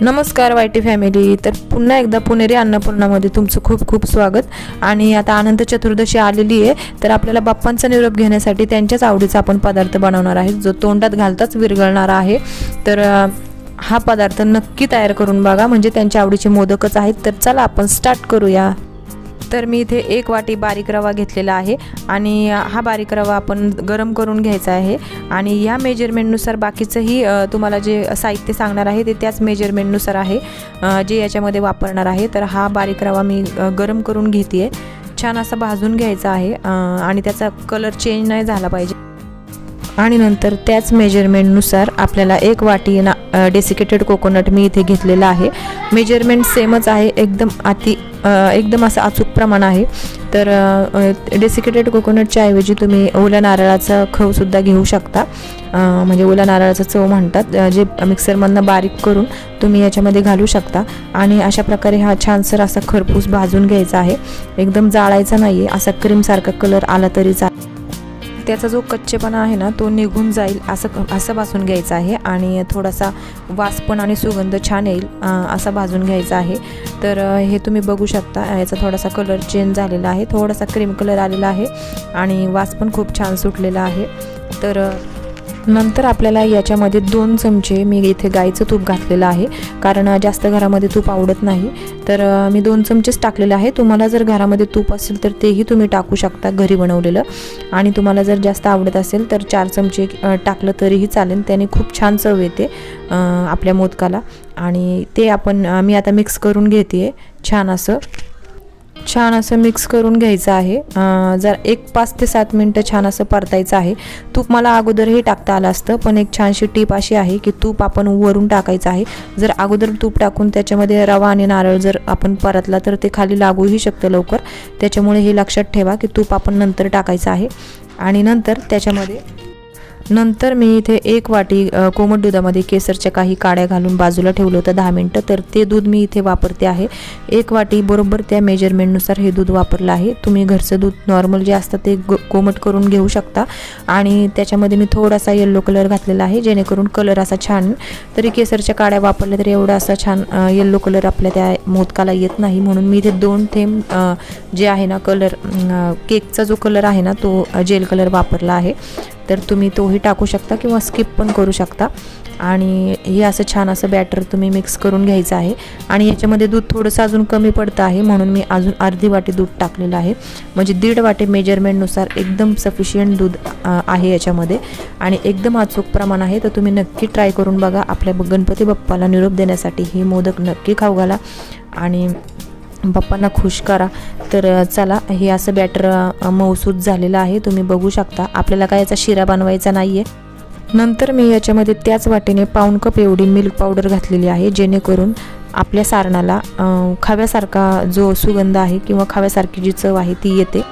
नमस्कार YT family. तर पुन्हा एकदा पुणेरी अन्नपूर्णामध्ये तुमचं खूप खूप स्वागत. आणि आता अनंत चतुर्दशी आलेली आहे. तर आपल्याला बाप्पांचा निरोप घेण्यासाठी त्यांच्याच आवडीचा आपण पदार्थ बनवणार आहे. जो तोंडात घालताच विरघळणारा आहे. तर हा पदार्थ नक्की तयार करून बघा. म्हणजे त्यांच्या आवडीचे मोदकच आहेत. तर चला आपण स्टार्ट करूया. तर मी इथे एक वाटी बारीक रवा घेतलेला आहे आणि हा बारीक रवा आपण गरम करून घ्यायचा आहे. आणि या मेजरमेंटनुसार बाकीचंही तुम्हाला जे साहित्य सांगणार आहे ते त्याच मेजरमेंटनुसार आहे जे याच्यामध्ये वापरणार आहे. तर हा बारीक रवा मी गरम करून घेते छान असा भाजून घ्यायचा आहे आणि त्याचा कलर चेंज नाही झाला पाहिजे. आणि नंतर त्याच मेजरमेंटनुसार आपल्याला एक वाटी ना डेसिकेटेड कोकोनट मी इथे घेतलेला आहे. मेजरमेंट सेमच आहे एकदम अति एकदम असं अचूक प्रमाण आहे. तर डेसिकेटेड कोकोनटच्या ऐवजी तुम्ही ओल्या नारळाचा खवसुद्धा घेऊ शकता. म्हणजे ओल्या नारळाचा चव म्हणतात. जे मिक्सरमधनं बारीक करून तुम्ही याच्यामध्ये घालू शकता. आणि अशा प्रकारे हा छानसर असा खरपूस भाजून घ्यायचा आहे. एकदम जाळायचा नाही आहे असा क्रीमसारखा कलर आला तरी चालेल. त्याचा जो कच्चेपणा आहे ना तो निघून जाईल असं असं भाजून घ्यायचा आहे आणि थोडासा वास पण आणि सुगंध छान येईल असा भाजून घ्यायचा आहे. तर हे तुम्ही बघू शकता याचा थोडासा कलर चेंज झालेला आहे थोडासा क्रीम कलर आलेला आहे आणि वास पण खूप छान सुटलेला आहे. तर नंतर आपल्याला याच्यामध्ये दोन चमचे मी इथे गाईचं तूप घातलेलं आहे. कारण जास्त घरामध्ये तूप आवडत नाही. तर मी दोन चमचेच टाकलेले आहे. तुम्हाला जर घरामध्ये तूप असेल तर तेही तुम्ही टाकू शकता घरी बनवलेलं. आणि तुम्हाला जर जास्त आवडत असेल तर चार चमचे टाकलं तरीही चालेल. त्याने खूप छान चव येते आपल्या मोदकाला. आणि ते आपण मी आता मिक्स करून घेते छान असं. छान असं मिक्स करून घ्यायचं आहे. जर एक पाच ते सात मिनटं छान असं परतायचं आहे. तूप मला अगोदरही टाकता आलं असतं पण एक छानशी टीप अशी आहे की तूप आपण वरून टाकायचं आहे. जर अगोदर तूप टाकून त्याच्यामध्ये रवा आणि नारळ जर आपण परतला तर ते खाली लागूही शकतं लवकर. त्याच्यामुळे हे लक्षात ठेवा की तूप आपण नंतर टाकायचं आहे. आणि नंतर त्याच्यामध्ये नंतर मी इथे एक वाटी कोमट दुधामध्ये केसरच्या काही काड्या घालून बाजूला ठेवलं होतं दहा मिनटं. तर ते दूध मी इथे वापरते आहे. एक वाटी बरोबर त्या मेजरमेंटनुसार हे दूध वापरलं आहे. तुम्ही घरचं दूध नॉर्मल जे असतं ते कोमट करून घेऊ शकता. आणि त्याच्यामध्ये मी थोडासा येल्लो कलर घातलेला आहे जेणेकरून कलर असा छान तरी केसरच्या काड्या वापरल्या तरी एवढा असा छान येल्लो कलर आपल्या त्या मोदकाला येत नाही. म्हणून मी इथे दोन थेंब जे आहे ना कलर केकचा जो कलर आहे ना तो जेल कलर वापरला आहे. तर तुम्ही तोही टाकू शकता किंवा स्किप पण करू शकता. आणि हे असं छान असं बॅटर तुम्ही मिक्स करून घ्यायचं आहे. आणि याच्यामध्ये दूध थोडंसं अजून कमी पडतं आहे म्हणून मी अजून अर्धी वाटी दूध टाकलेलं आहे. म्हणजे दीड वाटी मेजरमेंटनुसार एकदम सफिशियंट दूध आहे याच्यामध्ये. आणि एकदम अचूक प्रमाण आहे तर तुम्ही नक्की ट्राय करून बघा. आपल्या गणपती बाप्पाला निरोप देण्यासाठी हे मोदक नक्की खाऊ घाला. आणि बाप्पांना खुश करा. तर चला हे असं बॅटर मौसूद मऊसूद झालेलं आहे. तुम्ही बघू शकता. आपल्याला काय याचा शिरा बनवायचा नाही आहे नंतर मी याच्यामध्ये त्याच वाटेने पाऊण कप एवढी मिल्क पावडर घातलेली आहे जेणेकरून आपल्या सारणाला खाव्यासारखा जो सुगंध आहे किंवा खाव्यासारखी जी चव आहे ती येते.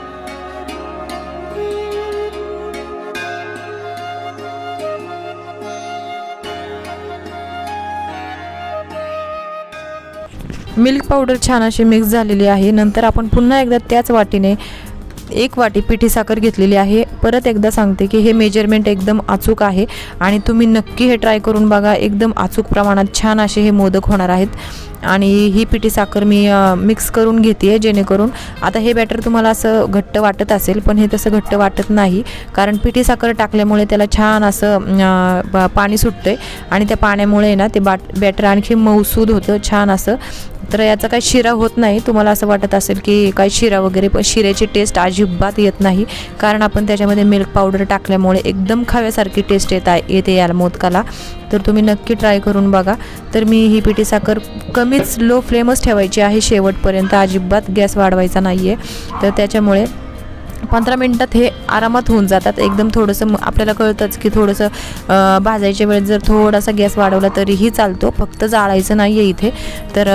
मिल्क पावडर छान अशी मिक्स झालेली आहे. नंतर आपण पुन्हा एकदा त्याच वाटीने एक वाटी पिठी साखर घेतलेली आहे. परत एकदा सांगते की हे मेजरमेंट एकदम अचूक आहे आणि तुम्ही नक्की हे ट्राय करून बघा. एकदम अचूक प्रमाणात छान असे हे मोदक होणार आहेत. आणि ही पिठी साखर मी मिक्स करून घेते जेणेकरून आता हे बॅटर तुम्हाला असं घट्ट वाटत असेल पण हे तसं घट्ट वाटत नाही. कारण पिठी साखर टाकल्यामुळे त्याला छान असं ब- पाणी सुटतं आहे आणि त्या पाण्यामुळे ना ते बाट बॅटर आणखी मऊसूद होतं. छान असं तर याचा काही शिरा होत नाही. तुम्हाला असं वाटत असेल की काही शिरा वगैरे पण शिऱ्याची टेस्ट अजिबात येत नाही. कारण आपण त्याच्यामध्ये मिल्क पावडर टाकल्यामुळे एकदम खाव्यासारखी टेस्ट येत आहे येते याल मोदकाला. तर तुम्ही नक्की ट्राय करून बघा. तर मी ही पिठी साखर कमीच लो फ्लेमच ठेवायची आहे. शेवटपर्यंत अजिबात गॅस वाढवायचा नाही आहे तर त्याच्यामुळे पंधरा मिनटात हे आरामात होऊन जातात. एकदम थोडंसं आपल्याला कळतंच की थोडंसं भाजायच्या वेळेस जर थोडासा गॅस वाढवला तरीही चालतो. फक्त जाळायचं नाही आहे इथे. तर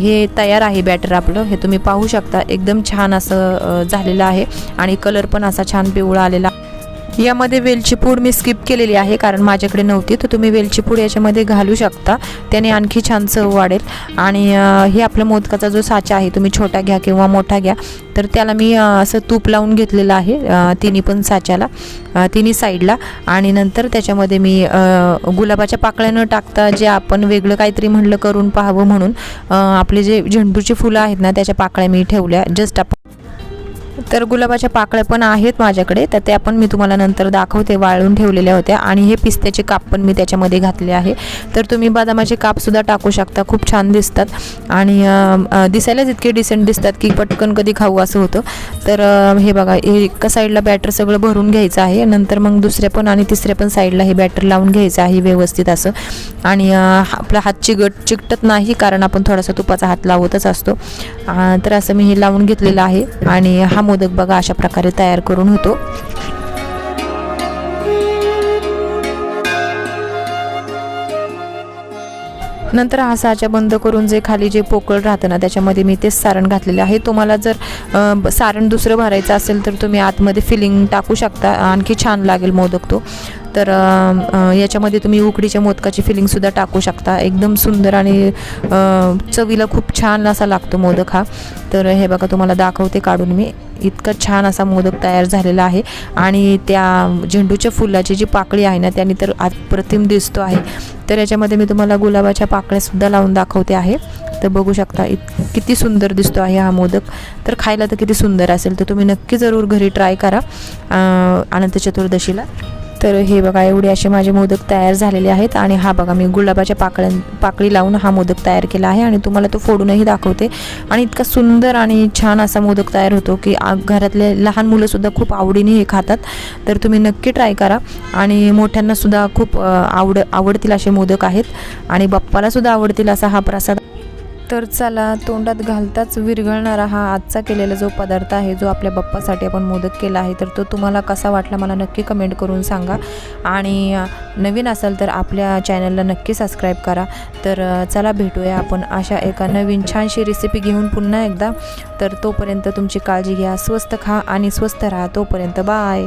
हे तयार आहे बॅटर आपलं. हे तुम्ही पाहू शकता. एकदम छान असं झालेलं आहे. आणि कलर पण असा छान पिवळा आलेला. यामध्ये वेलची पूड मी स्किप केलेली आहे कारण माझ्याकडे नव्हती. तर तुम्ही वेलची पूड याच्यामध्ये घालू शकता. त्याने आणखी छान चव वाढेल. आणि हे आपला मोदकाचा जो साचा आहे तुम्ही छोटा घ्या किंवा मोठा घ्या. तर त्याला मी असं तूप लावून घेतलेलं आहे तिन्ही पण साच्याला तिन्ही साईडला. आणि नंतर त्याच्यामध्ये मी गुलाबाच्या पाकळ्या न टाकता जे आपण वेगळं काहीतरी म्हणलं करून पाहावं म्हणून आपले जे झेंडूची फुलं आहेत ना त्याच्या पाकळ्या मी ठेवल्या. जस्ट आपण तर गुलाबाच्या पाकळ्या पण आहेत माझ्याकडे तर त्या पण मी तुम्हाला नंतर दाखवते वाळून ठेवलेल्या होत्या. आणि हे पिस्त्याचे काप पण मी त्याच्यामध्ये घातले आहे. तर तुम्ही बदामाचे कापसुद्धा टाकू शकता खूप छान दिसतात. आणि दिसायलाच इतके डिसेंट दिसतात की पटकन कधी खाऊ असं होतं. तर हे बघा हे एका साईडला बॅटर सगळं भरून घ्यायचं आहे. नंतर मग दुसऱ्या पण आणि तिसऱ्या पण साईडला हे बॅटर लावून घ्यायचं आहे व्यवस्थित असं. आणि हा- आपला हात चिकट चिकटत नाही कारण आपण थोडासा तुपाचा हात लावतच असतो. तर असं मी हे लावून घेतलेलं आहे. आणि हा मोदक बघा अशा प्रकारे तयार करून होतो. नंतर हा साचा बंद करून जे खाली जे पोकळ राहतं ना त्याच्यामध्ये मी तेच सारण घातलेलं आहे. तुम्हाला जर सारण दुसरं भरायचं असेल तर तुम्ही आतमध्ये फिलिंग टाकू शकता. आणखी छान लागेल मोदक तो. तर याच्यामध्ये तुम्ही उकडीच्या मोदकाची फिलिंगसुद्धा टाकू शकता. एकदम सुंदर आणि चवीला खूप छान असा लागतो मोदक हा. तर हे बघा तुम्हाला दाखवते काढून मी. इतका छान असा मोदक तयार झालेला आहे. आणि त्या झेंडूच्या फुलाची जी पाकळी आहे ना त्याने तर अप्रतिम दिसतो आहे. तर याच्यामध्ये मी तुम्हाला गुलाबाच्या पाकळ्यासुद्धा लावून दाखवते आहे. तर बघू शकता इत किती सुंदर दिसतो आहे हा मोदक. तर खायला तर किती सुंदर असेल तर तुम्ही नक्की जरूर घरी ट्राय करा अनंत चतुर्दशीला. तर हे बघा एवढे असे माझे मोदक तयार झालेले आहेत आणि हा बघा मी गुलाबाच्या पाकळ्या पाकळी लावून हा मोदक तयार केला आहे आणि तुम्हाला तो फोडूनही दाखवते. आणि इतका सुंदर आणि छान असा मोदक तयार होतो की घरातले लहान मुलंसुद्धा खूप आवडीने हे खातात. तर तुम्ही नक्की ट्राय करा आणि मोठ्यांनासुद्धा खूप आवड आवडतील असे मोदक आहेत. आणि बाप्पालासुद्धा आवडतील असा हा प्रसाद तर चला तोंडात घालताच विरघळणारा हा आजचा केलेला जो पदार्थ आहे जो आपल्या बाप्पासाठी आपण मोदक केला आहे तर तो तुम्हाला कसा वाटला मला नक्की कमेंट करून सांगा. आणि नवीन असाल तर आपल्या चॅनलला नक्की सबस्क्राईब करा. तर चला भेटूया आपण अशा एका नवीन छानशी रेसिपी घेऊन पुन्हा एकदा. तर तोपर्यंत तुमची काळजी घ्या स्वस्त खा आणि स्वस्त राहा तोपर्यंत. बाय